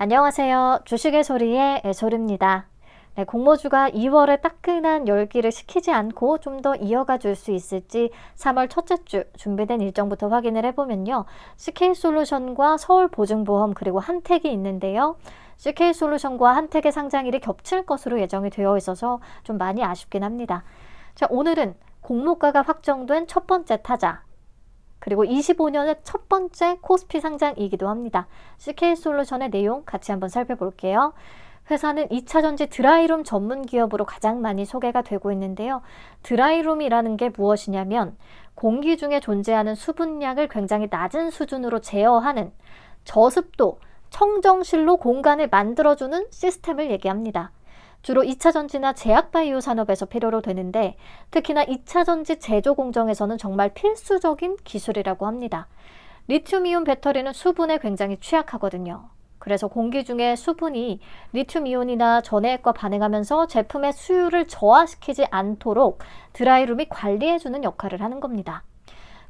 안녕하세요. 주식의 소리의 애솔입니다. 네, 공모주가 2월에 따끈한 열기를 식히지 않고 좀 더 이어가 줄 수 있을지 3월 첫째 주 준비된 일정부터 확인을 해보면요. CK솔루션과 서울보증보험 그리고 한택이 있는데요. CK솔루션과 한택의 상장일이 겹칠 것으로 예정이 되어 있어서 좀 많이 아쉽긴 합니다. 자, 오늘은 공모가가 확정된 첫 번째 타자 그리고 25년의 첫 번째 코스피 상장이기도 합니다. CK솔루션의 내용 같이 한번 살펴볼게요. 회사는 2차 전지 드라이룸 전문 기업으로 가장 많이 소개가 되고 있는데요. 드라이룸이라는 게 무엇이냐면 공기 중에 존재하는 수분량을 굉장히 낮은 수준으로 제어하는 저습도 청정실로 공간을 만들어주는 시스템을 얘기합니다. 주로 2차 전지나 제약 바이오 산업에서 필요로 되는데 특히나 2차 전지 제조 공정에서는 정말 필수적인 기술이라고 합니다. 리튬이온 배터리는 수분에 굉장히 취약하거든요. 그래서 공기 중에 수분이 리튬이온이나 전해액과 반응하면서 제품의 수율을 저하시키지 않도록 드라이룸이 관리해주는 역할을 하는 겁니다.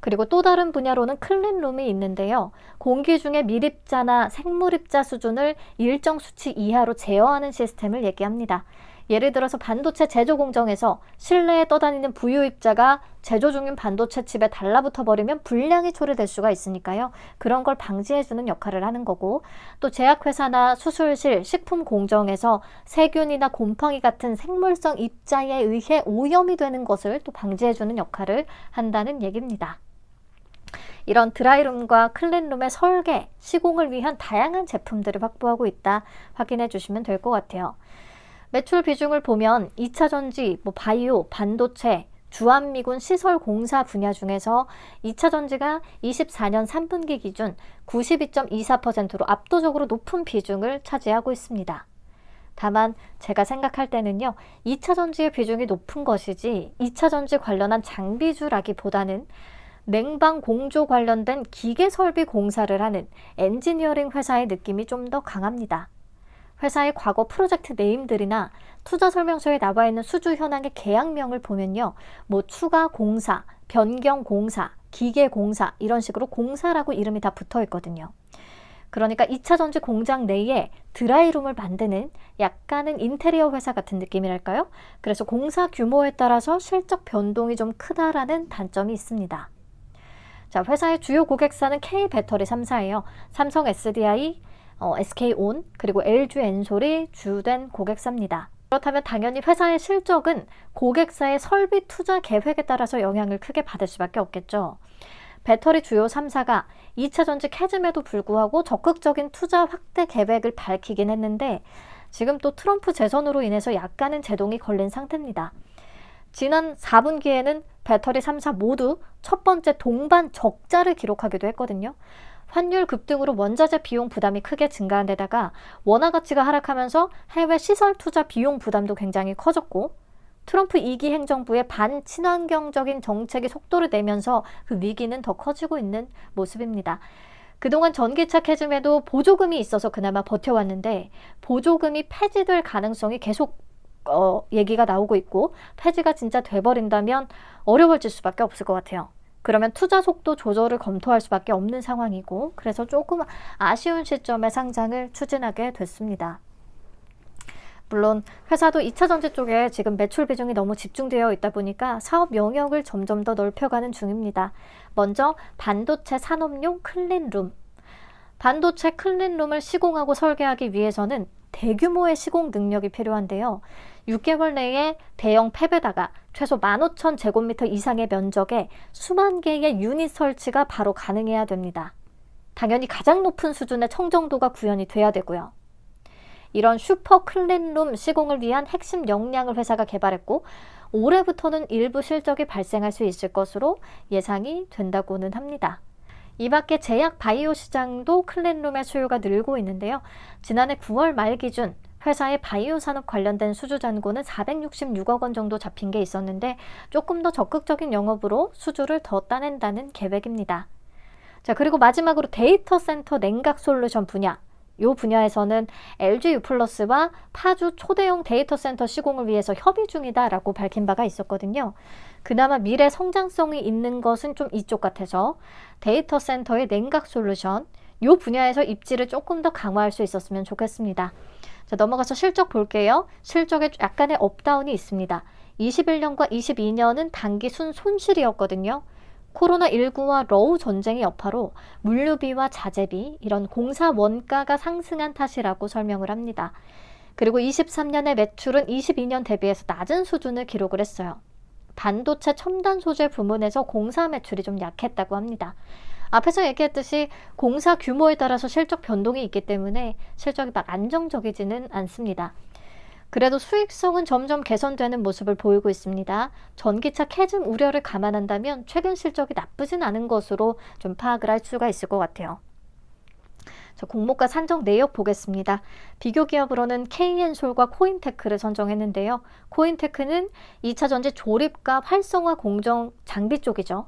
그리고 또 다른 분야로는 클린룸이 있는데요. 공기 중에 밀입자나 생물입자 수준을 일정 수치 이하로 제어하는 시스템을 얘기합니다. 예를 들어서 반도체 제조 공정에서 실내에 떠다니는 부유입자가 제조 중인 반도체 칩에 달라붙어 버리면 불량이 초래될 수가 있으니까요. 그런 걸 방지해주는 역할을 하는 거고 또 제약회사나 수술실, 식품 공정에서 세균이나 곰팡이 같은 생물성 입자에 의해 오염이 되는 것을 또 방지해주는 역할을 한다는 얘기입니다. 이런 드라이룸과 클린룸의 설계, 시공을 위한 다양한 제품들을 확보하고 있다 확인해 주시면 될 것 같아요. 매출 비중을 보면 2차 전지, 뭐 바이오, 반도체, 주한미군 시설 공사 분야 중에서 2차 전지가 24년 3분기 기준 92.24%로 압도적으로 높은 비중을 차지하고 있습니다. 다만 제가 생각할 때는요, 2차 전지의 비중이 높은 것이지 2차 전지 관련한 장비주라기보다는 냉방 공조 관련된 기계 설비 공사를 하는 엔지니어링 회사의 느낌이 좀 더 강합니다. 회사의 과거 프로젝트 네임들이나 투자 설명서에 나와 있는 수주 현황의 계약명을 보면요. 뭐 추가 공사, 변경 공사, 기계 공사 이런 식으로 공사라고 이름이 다 붙어 있거든요. 그러니까 2차 전지 공장 내에 드라이룸을 만드는 약간은 인테리어 회사 같은 느낌이랄까요? 그래서 공사 규모에 따라서 실적 변동이 좀 크다라는 단점이 있습니다. 자, 회사의 주요 고객사는 K 배터리 3사예요. 삼성 SDI, 어, SK온, 그리고 LG 엔솔이 주된 고객사입니다. 그렇다면 당연히 회사의 실적은 고객사의 설비 투자 계획에 따라서 영향을 크게 받을 수밖에 없겠죠. 배터리 주요 3사가 2차 전지 캐즘에도 불구하고 적극적인 투자 확대 계획을 밝히긴 했는데 지금 또 트럼프 재선으로 인해서 약간은 제동이 걸린 상태입니다. 지난 4분기에는 배터리 3사 모두 첫 번째 동반 적자를 기록하기도 했거든요. 환율 급등으로 원자재 비용 부담이 크게 증가한 데다가 원화 가치가 하락하면서 해외 시설 투자 비용 부담도 굉장히 커졌고 트럼프 2기 행정부의 반친환경적인 정책이 속도를 내면서 그 위기는 더 커지고 있는 모습입니다. 그동안 전기차 캐즘에도 보조금이 있어서 그나마 버텨왔는데 보조금이 폐지될 가능성이 계속 어, 얘기가 나오고 있고 폐지가 진짜 돼버린다면 어려워질 수밖에 없을 것 같아요. 그러면 투자 속도 조절을 검토할 수밖에 없는 상황이고 그래서 조금 아쉬운 시점에 상장을 추진하게 됐습니다. 물론 회사도 2차 전지 쪽에 지금 매출 비중이 너무 집중되어 있다 보니까 사업 영역을 점점 더 넓혀가는 중입니다. 먼저 반도체 산업용 클린룸. 반도체 클린룸을 시공하고 설계하기 위해서는 대규모의 시공 능력이 필요한데요. 6개월 내에 대형 팹에다가 최소 15,000제곱미터 이상의 면적에 수만 개의 유닛 설치가 바로 가능해야 됩니다. 당연히 가장 높은 수준의 청정도가 구현이 돼야 되고요. 이런 슈퍼 클린룸 시공을 위한 핵심 역량을 회사가 개발했고 올해부터는 일부 실적이 발생할 수 있을 것으로 예상이 된다고는 합니다. 이 밖에 제약 바이오 시장도 클린룸의 수요가 늘고 있는데요. 지난해 9월 말 기준 회사의 바이오 산업 관련된 수주 잔고는 466억 원 정도 잡힌 게 있었는데 조금 더 적극적인 영업으로 수주를 더 따낸다는 계획입니다. 자, 그리고 마지막으로 데이터 센터 냉각 솔루션 분야. 이 분야에서는 LG U+와 파주 초대형 데이터 센터 시공을 위해서 협의 중이다라고 밝힌 바가 있었거든요. 그나마 미래 성장성이 있는 것은 좀 이쪽 같아서 데이터 센터의 냉각 솔루션, 이 분야에서 입지를 조금 더 강화할 수 있었으면 좋겠습니다. 자, 넘어가서 실적 볼게요. 실적에 약간의 업다운이 있습니다. 21년과 22년은 단기 순 손실이었거든요. 코로나19와 러우 전쟁의 여파로 물류비와 자재비, 이런 공사 원가가 상승한 탓이라고 설명을 합니다. 그리고 23년의 매출은 22년 대비해서 낮은 수준을 기록을 했어요. 반도체 첨단 소재 부문에서 공사 매출이 좀 약했다고 합니다. 앞에서 얘기했듯이 공사 규모에 따라서 실적 변동이 있기 때문에 실적이 막 안정적이지는 않습니다. 그래도 수익성은 점점 개선되는 모습을 보이고 있습니다. 전기차 캐즘 우려를 감안한다면 최근 실적이 나쁘진 않은 것으로 좀 파악을 할 수가 있을 것 같아요. 자, 공모가 산정 내역 보겠습니다. 비교 기업으로는 KN솔과 코인테크를 선정했는데요. 코인테크는 2차 전지 조립과 활성화 공정 장비 쪽이죠.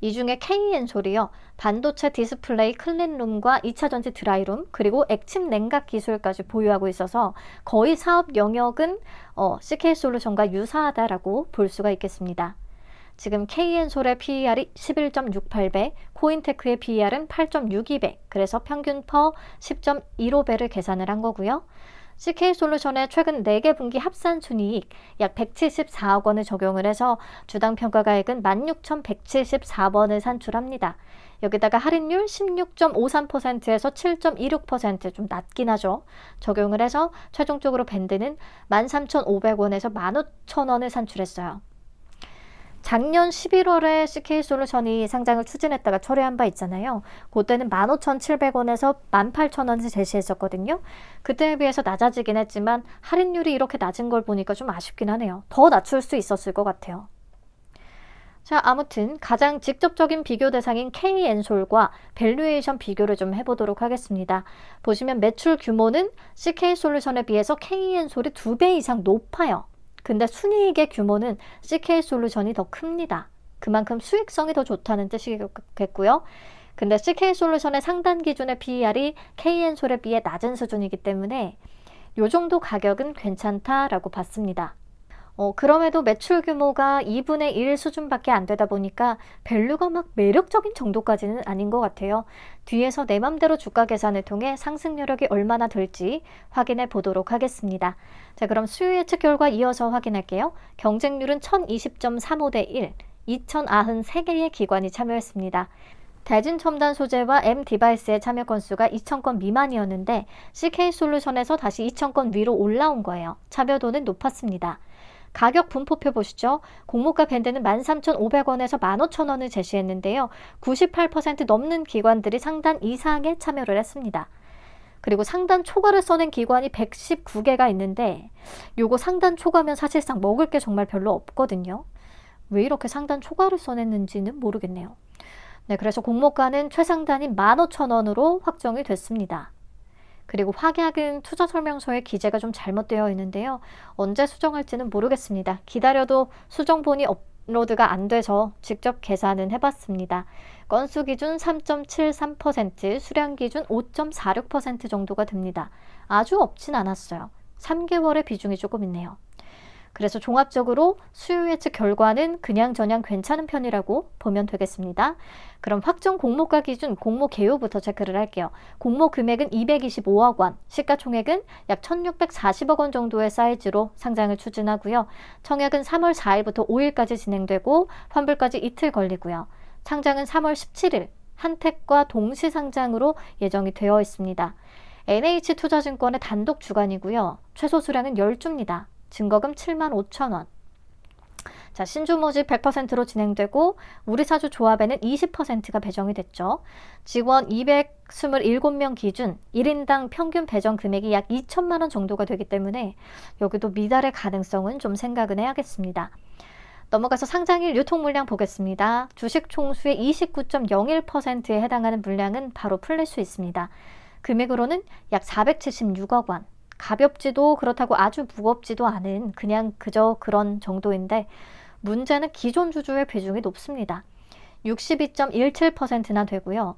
이 중에 KN솔이요. 반도체 디스플레이 클린룸과 2차 전지 드라이룸 그리고 액침 냉각 기술까지 보유하고 있어서 거의 사업 영역은 어, CK솔루션과 유사하다라고 볼 수가 있겠습니다. 지금 KN솔의 PER이 11.68배, 코인테크의 PER은 8.62배, 그래서 평균 퍼 10.15배를 계산을 한 거고요. CK솔루션의 최근 4개 분기 합산 순이익 약 174억 원을 적용을 해서 주당 평가가액은 16,174원을 산출합니다. 여기다가 할인율 16.53%에서 7.26%좀 낮긴 하죠. 적용을 해서 최종적으로 밴드는 13,500원에서 15,000원을 산출했어요. 작년 11월에 CK솔루션이 상장을 추진했다가 철회한 바 있잖아요. 그때는 15,700원에서 18,000원을 제시했었거든요. 그때에 비해서 낮아지긴 했지만 할인율이 이렇게 낮은 걸 보니까 좀 아쉽긴 하네요. 더 낮출 수 있었을 것 같아요. 자, 아무튼 가장 직접적인 비교 대상인 K엔솔과 밸류에이션 비교를 좀 해보도록 하겠습니다. 보시면 매출 규모는 CK솔루션에 비해서 K엔솔이 두배 이상 높아요. 근데 순이익의 규모는 CK솔루션이 더 큽니다. 그만큼 수익성이 더 좋다는 뜻이겠고요. 근데 CK솔루션의 상단 기준의 PER이 KN솔에 비해 낮은 수준이기 때문에 이 정도 가격은 괜찮다라고 봤습니다. 어, 그럼에도 매출 규모가 2분의 1 수준밖에 안 되다 보니까 밸류가 막 매력적인 정도까지는 아닌 것 같아요. 뒤에서 내 맘대로 주가 계산을 통해 상승 여력이 얼마나 될지 확인해 보도록 하겠습니다. 자, 그럼 수요 예측 결과 이어서 확인할게요. 경쟁률은 1020.35대 1, 2093개의 기관이 참여했습니다. 대진 첨단 소재와 M 디바이스의 참여 건수가 2,000건 미만이었는데 CK 솔루션에서 다시 2,000건 위로 올라온 거예요. 참여도는 높았습니다. 가격 분포표 보시죠. 공모가 밴드는 13,500원에서 15,000원을 제시했는데요. 98% 넘는 기관들이 상단 이상에 참여를 했습니다. 그리고 상단 초과를 써낸 기관이 119개가 있는데 요거 상단 초과면 사실상 먹을 게 정말 별로 없거든요. 왜 이렇게 상단 초과를 써냈는지는 모르겠네요. 네, 그래서 공모가는 최상단인 15,000원으로 확정이 됐습니다. 그리고 확약은 투자 설명서에 기재가 좀 잘못되어 있는데요. 언제 수정할지는 모르겠습니다. 기다려도 수정본이 업로드가 안 돼서 직접 계산은 해봤습니다. 건수 기준 3.73%, 수량 기준 5.46% 정도가 됩니다. 아주 없진 않았어요. 3개월의 비중이 조금 있네요. 그래서 종합적으로 수요 예측 결과는 그냥 저냥 괜찮은 편이라고 보면 되겠습니다. 그럼 확정 공모가 기준 공모 개요부터 체크를 할게요. 공모 금액은 225억 원, 시가총액은 약 1640억 원 정도의 사이즈로 상장을 추진하고요. 청약은 3월 4일부터 5일까지 진행되고 환불까지 이틀 걸리고요. 상장은 3월 17일 한택과 동시 상장으로 예정이 되어 있습니다. NH투자증권의 단독 주관이고요. 최소 수량은 10주입니다. 증거금 7만 5천 원. 자, 신주 모집 100%로 진행되고 우리 사주 조합에는 20%가 배정이 됐죠. 직원 227명 기준 1인당 평균 배정 금액이 약 2천만 원 정도가 되기 때문에 여기도 미달의 가능성은 좀 생각은 해야겠습니다. 넘어가서 상장일 유통 물량 보겠습니다. 주식 총수의 29.01%에 해당하는 물량은 바로 풀릴 수 있습니다. 금액으로는 약 476억 원. 가볍지도 그렇다고 아주 무겁지도 않은 그냥 그저 그런 정도인데 문제는 기존 주주의 비중이 높습니다. 62.17%나 되고요.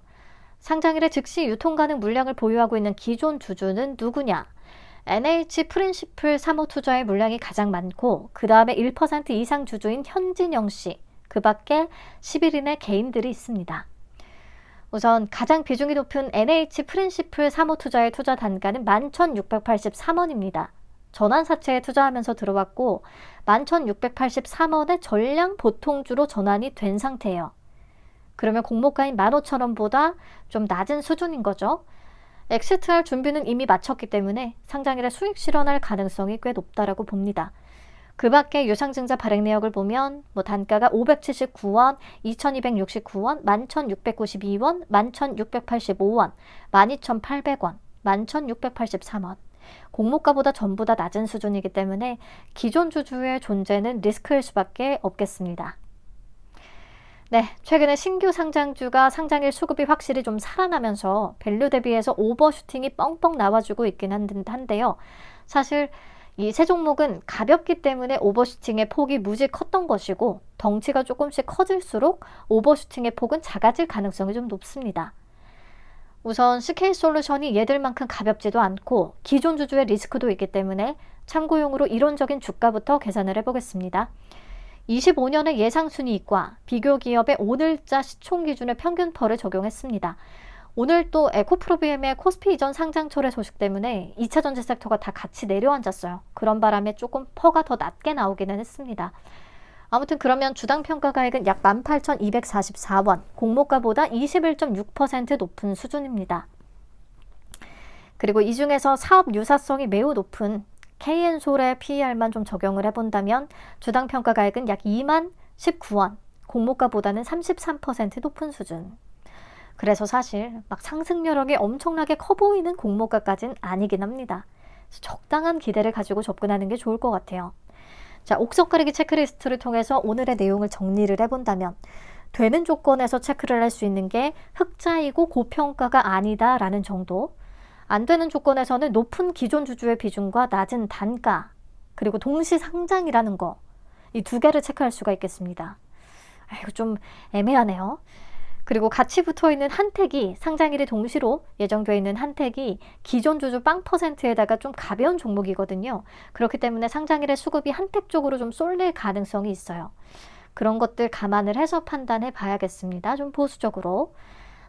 상장일에 즉시 유통 가능 물량을 보유하고 있는 기존 주주는 누구냐? NH 프린시플 사모투자의 물량이 가장 많고 그 다음에 1% 이상 주주인 현진영 씨, 그 밖에 11인의 개인들이 있습니다. 우선 가장 비중이 높은 NH 프린시플 사모투자의 투자 단가는 11,683원입니다. 전환사채에 투자하면서 들어왔고 11,683원의 전량 보통주로 전환이 된 상태예요. 그러면 공모가인 15,000원보다 좀 낮은 수준인 거죠. 엑시트할 준비는 이미 마쳤기 때문에 상장일에 수익 실현할 가능성이 꽤 높다라고 봅니다. 그 밖에 유상증자 발행 내역을 보면 뭐 단가가 579원, 2269원, 11,692원, 11,685원, 12,800원, 11,683원. 공모가보다 전부 다 낮은 수준이기 때문에 기존 주주의 존재는 리스크일 수밖에 없겠습니다. 네, 최근에 신규 상장주가 상장일 수급이 확실히 좀 살아나면서 밸류 대비해서 오버슈팅이 뻥뻥 나와주고 있긴 한데요. 사실 이 세 종목은 가볍기 때문에 오버슈팅의 폭이 무지 컸던 것이고 덩치가 조금씩 커질수록 오버슈팅의 폭은 작아질 가능성이 좀 높습니다. 우선 SK 솔루션이 얘들만큼 가볍지도 않고 기존 주주의 리스크도 있기 때문에 참고용으로 이론적인 주가부터 계산을 해보겠습니다. 25년의 예상 순이익과 비교 기업의 오늘자 시총 기준의 평균퍼를 적용했습니다. 오늘 또 에코프로비엠의 코스피 이전 상장철의 소식 때문에 2차 전지 섹터가 다 같이 내려앉았어요. 그런 바람에 조금 퍼가 더 낮게 나오기는 했습니다. 아무튼 그러면 주당 평가 가액은 약 18,244원, 공모가보다 21.6% 높은 수준입니다. 그리고 이 중에서 사업 유사성이 매우 높은 KN솔의 PER만 좀 적용을 해본다면 주당 평가 가액은 약 2만 19원, 공모가보다는 33% 높은 수준. 그래서 사실 막 상승 여력이 엄청나게 커 보이는 공모가까진 아니긴 합니다. 적당한 기대를 가지고 접근하는 게 좋을 것 같아요. 자, 옥석 가리기 체크리스트를 통해서 오늘의 내용을 정리를 해본다면 되는 조건에서 체크를 할 수 있는 게 흑자이고 고평가가 아니다라는 정도. 안 되는 조건에서는 높은 기존 주주의 비중과 낮은 단가, 그리고 동시 상장이라는 거. 이 두 개를 체크할 수가 있겠습니다. 아, 이거 좀 애매하네요. 그리고 같이 붙어 있는 한택이 상장일이 동시로 예정되어 있는 한택이 기존 주주 빵 퍼센트에다가 좀 가벼운 종목이거든요. 그렇기 때문에 상장일의 수급이 한택 쪽으로 좀 쏠릴 가능성이 있어요. 그런 것들 감안을 해서 판단해 봐야겠습니다. 좀 보수적으로.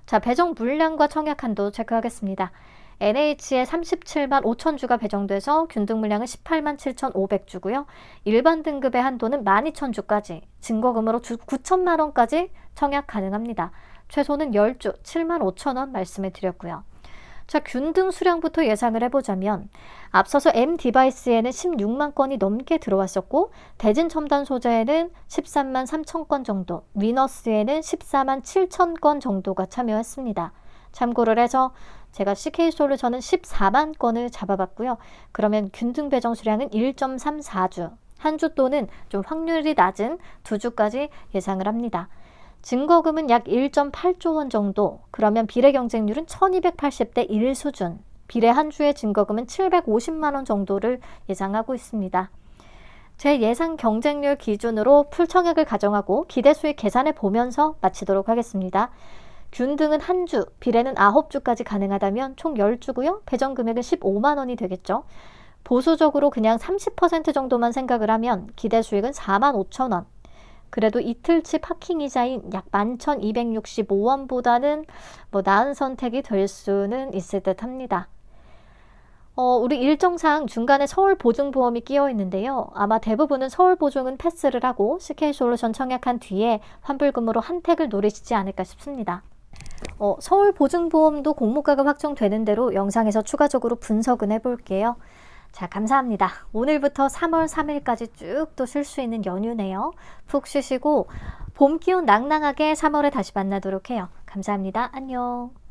자, 배정 물량과 청약 한도 체크하겠습니다. NH에 37만 5천 주가 배정돼서 균등 물량은 18만 7,500주고요. 일반 등급의 한도는 12,000 주까지, 증거금으로 9천만 원까지 청약 가능합니다. 최소는 10주 7만 5천 원 말씀해 드렸고요. 자, 균등 수량부터 예상을 해보자면 앞서서 M 디바이스에는 16만 건이 넘게 들어왔었고 대진 첨단 소재에는 13만 3천 건 정도, 위너스에는 14만 7천 건 정도가 참여했습니다. 참고를 해서 제가 CK솔루션은 14만 건을 잡아봤고요. 그러면 균등 배정 수량은 1.34주, 한 주 또는 좀 확률이 낮은 두 주까지 예상을 합니다. 증거금은 약 1.8조 원 정도, 그러면 비례 경쟁률은 1280대 1 수준, 비례 한 주의 증거금은 750만 원 정도를 예상하고 있습니다. 제 예상 경쟁률 기준으로 풀청약을 가정하고 기대 수익 계산해 보면서 마치도록 하겠습니다. 균 등은 한 주, 비례는 아홉 주까지 가능하다면 총 10주고요. 배정 금액은 15만 원이 되겠죠. 보수적으로 그냥 30% 정도만 생각을 하면 기대 수익은 4만 5천 원. 그래도 이틀치 파킹 이자인 약 11,265원보다는 뭐 나은 선택이 될 수는 있을 듯 합니다. 어, 우리 일정상 중간에 서울 보증보험이 끼어 있는데요. 아마 대부분은 서울 보증은 패스를 하고 CK솔루션 청약한 뒤에 환불금으로 한 택을 노리시지 않을까 싶습니다. 어, 서울 보증보험도 공모가가 확정되는 대로 영상에서 추가적으로 분석은 해볼게요. 자, 감사합니다. 오늘부터 3월 3일까지 쭉 또 쉴 수 있는 연휴네요. 푹 쉬시고 봄 기운 낭낭하게 3월에 다시 만나도록 해요. 감사합니다. 안녕.